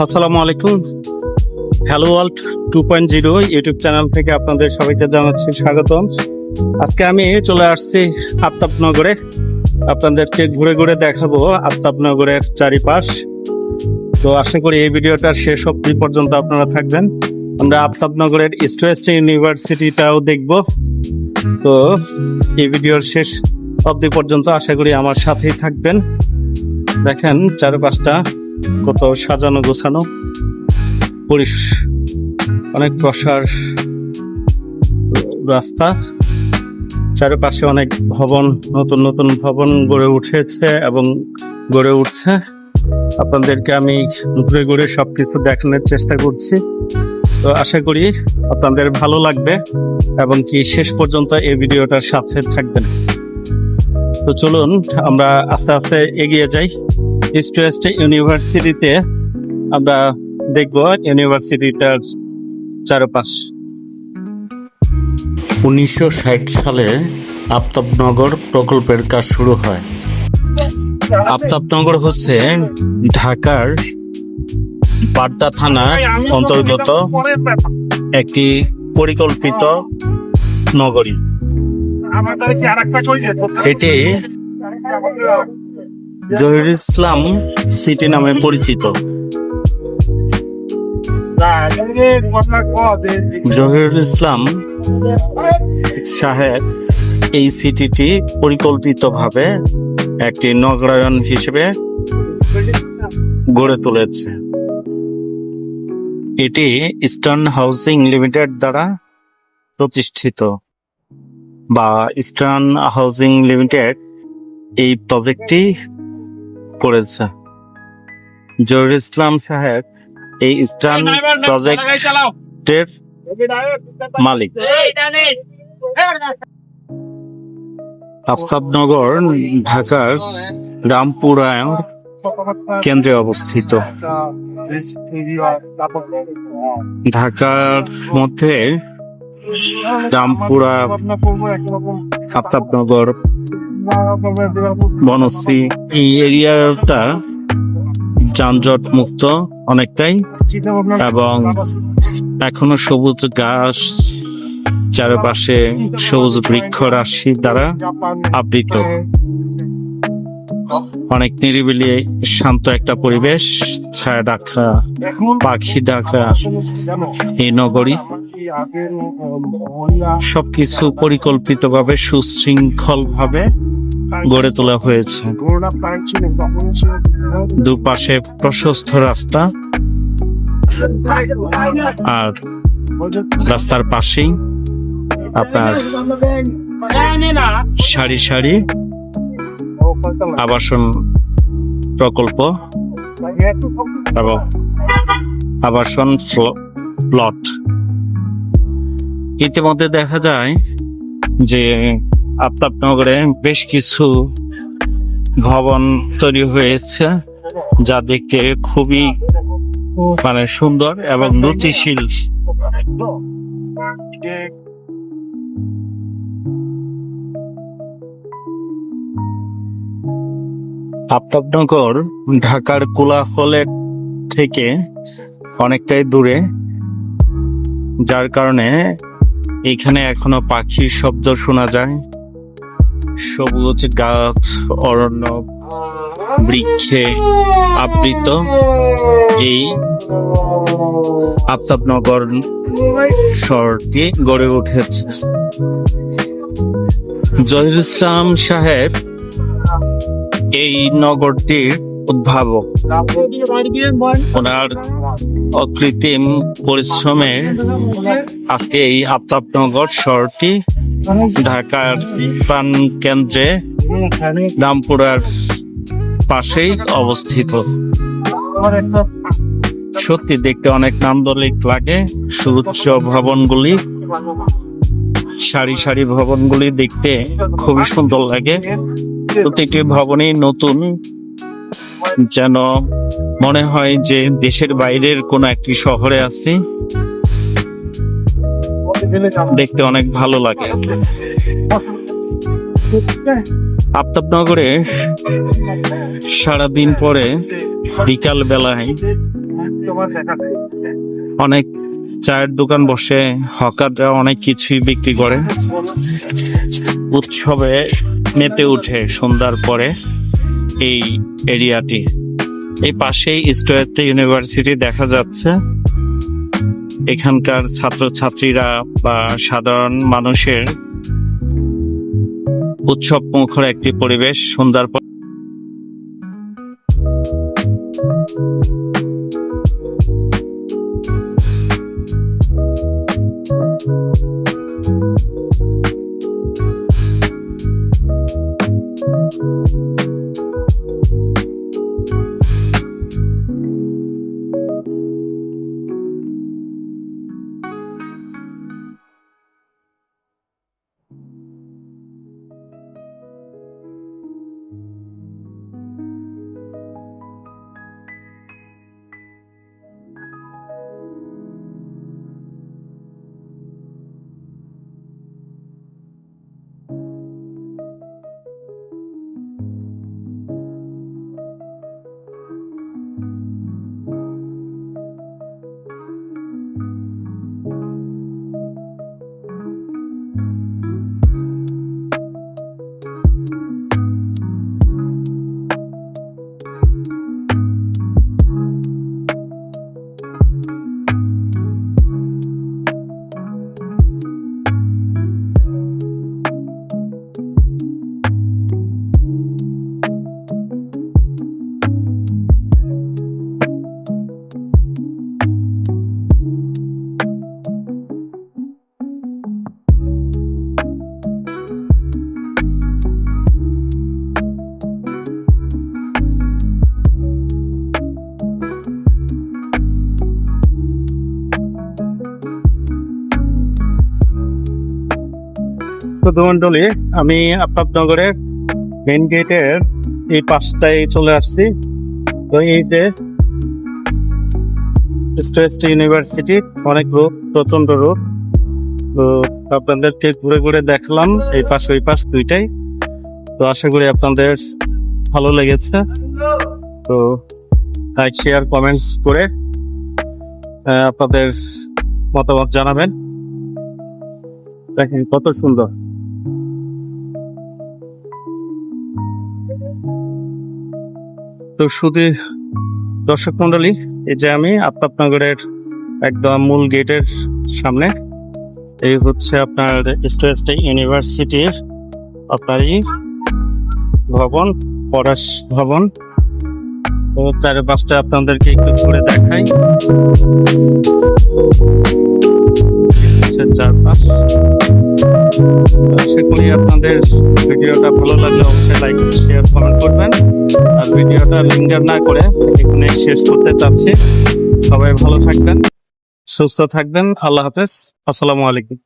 আসসালামু আলাইকুম। Hello world two point zero YouTube channel থেকে আপনাদের সবাইকে জানাচ্ছি স্বাগতম। আজকে আমি চলে আসছি আফতাবনগরে। আপনাদেরকে ঘুরে ঘুরে দেখাবো আফতাবনগরের চারিপাশ। তো আশা করি এই ভিডিওটা শেষ অবধি পর্যন্ত আপনারা থাকবেন। আমরা আফতাবনগরের ইস্ট ওয়েস্ট ইউনিভার্সিটিটাও দেখব। তো এই ভিডিওর শেষ অবধি পর্যন্ত আশা করি আমার সাথেই থাকবেন। দেখেন চারপাশটা। কত সাজানো গোছানো অনেক প্রসার রাস্তা। চারপাশে অনেক ভবন, নতুন নতুন ভবন গড়ে উঠেছে এবং গড়ে উঠছে। আপনাদেরকে আমি ঘুরে ঘুরে সবকিছু দেখানোর চেষ্টা করছি। তো আশা করি আপনাদের ভালো লাগবে এবং কি শেষ পর্যন্ত এই ভিডিওটার সাথে থাকবেন। তো চলুন, আমরা আস্তে আস্তে এগিয়ে যাই। ইস্ট ওয়েস্ট ইউনিভার্সিটিতে আমরা দেখব ইউনিভার্সিটিটার চারপাশ। উনিশশো ষাট সালে আফতাবনগর প্রকল্পের কাজ শুরু হয়। আফতাবনগর হচ্ছে ঢাকার বাড্ডা থানা অন্তর্গত একটি পরিকল্পিত নগরী। এটি জহির ইসলাম সিটি নামে পরিচিত। জহিরুল ইসলাম সাহেব এই সিটিটি পরিকল্পিতভাবে একটি নগরায়ন হিসেবে গড়ে তুলেছে। এটি ইস্টার্ন হাউসিং লিমিটেড দ্বারা প্রতিষ্ঠিত বা ইস্টার্ন হাউসিং লিমিটেড এই প্রজেক্টটি করেছে। জহিরুল ইসলাম সাহেব এই ইস্টার্ন প্রজেক্টের মালিক। আফতাবনগর ঢাকার রামপুরায়ণ কেন্দ্রে অবস্থিত। ঢাকার মধ্যে রামপুরা আফতাবনগর বনশ্রী। এই এরিয়াটা যানজট মুক্ত অনেকটাই এবং এখনও সবুজ গাছ চারপাশে সবুজ বৃক্ষ রাশি দ্বারা আবৃত। অনেক নিরিবিলি শান্ত একটা পরিবেশ, ছায়া ডাকা পাখি ডাকা এই নগরী। সবকিছু পরিকল্পিতভাবে সুশৃঙ্খল ভাবে গড়ে তোলা হয়েছে। দুপাশে প্রশস্ত রাস্তা আর রাস্তার পাশেই আপনার সারি সারি আবাসন প্রকল্প এবং আবাসন প্লট। ইতিমধ্যে দেখা যায় যে আফতাবনগরে বেশ কিছু ভবন তৈরি হয়েছে যা দেখতে খুবই মানে সুন্দর এবং রুচিশীল। আফতাবনগর ঢাকার কোলাহলের থেকে অনেকটাই দূরে, যার কারণে এখানে এখনও পাখির শব্দ শোনা যায়। সবুজ গাছ, অরণ্য, বৃক্ষে আবৃত। এই আফতাবনগর শহরটি গড়ে উঠেছে। জহির ইসলাম সাহেব, এই নগরটির উদ্ভাবক। ওনার অকৃত্রিম পরিশ্রমে আজকে এই আফতাবনগর শহরটি ঢাকার প্রাণ কেন্দ্রে রামপুরার পাশেই অবস্থিত। সত্যি দেখতে অনেক নান্দলিক লাগে। সুউচ্চ ভবনগুলি, সারি সারি ভবনগুলি দেখতে খুবই সুন্দর লাগে। প্রতিটি ভবনই নতুন যেন মনে হয় যে দেশের বাইরের কোনো একটি শহরে আছি। দেখতে অনেক ভালো লাগে। আফতাবনগরে সারাদিন পরে বিকাল বেলায় অনেক চায়ের দোকান বসে, হকাররা অনেক কিছুই বিক্রি করে। উৎসবে মেতে উঠে সন্ধ্যার পরে। এই এরিয়াটি। এই পাশেই ইস্ট ইউনিভার্সিটি দেখা যাচ্ছে। এখানকার ছাত্রছাত্রীরা বা সাধারণ মানুষের উৎসব মুখর একটি পরিবেশ সন্ধ্যার পর মন্ডলী আমি আফতাবনগরের মেন গেটের এই পাশটায় চলে আসছি। তো এই যে স্টেট ইউনিভার্সিটি অনেক রোদ প্রচণ্ড রোদ। তো আপনাদেরকে ঘুরে ঘুরে দেখলাম এই পাশ, ওই পাশ দুইটাই। তো আশা করি আপনাদের ভালো লেগেছে। তো লাইক শেয়ার কমেন্টস করে আপনাদের মতামত জানাবেন। দেখেন কত সুন্দর। তো শুধু দর্শক মন্ডলী এই যে আমি আফতাবনগরের একদম মূল গেটের সামনে, এই হচ্ছে আপনার স্টেট ইউনিভার্সিটির আপনার ভবন, পরাশ ভবন। তো চারপাশটা আপনাদেরকে একটু ঘুরে দেখাই। চারপাশ। আশা করি আপনাদের ভিডিওটা ভালো লাগলে অবশ্যই লাইক শেয়ার কমেন্ট করবেন। আর ভিডিওটা লিঙ্গার না করে এখানে শেষ করতে চাচ্ছি। সবাই ভালো থাকবেন, সুস্থ থাকবেন। আল্লাহ হাফেজ। আসসালামু আলাইকুম।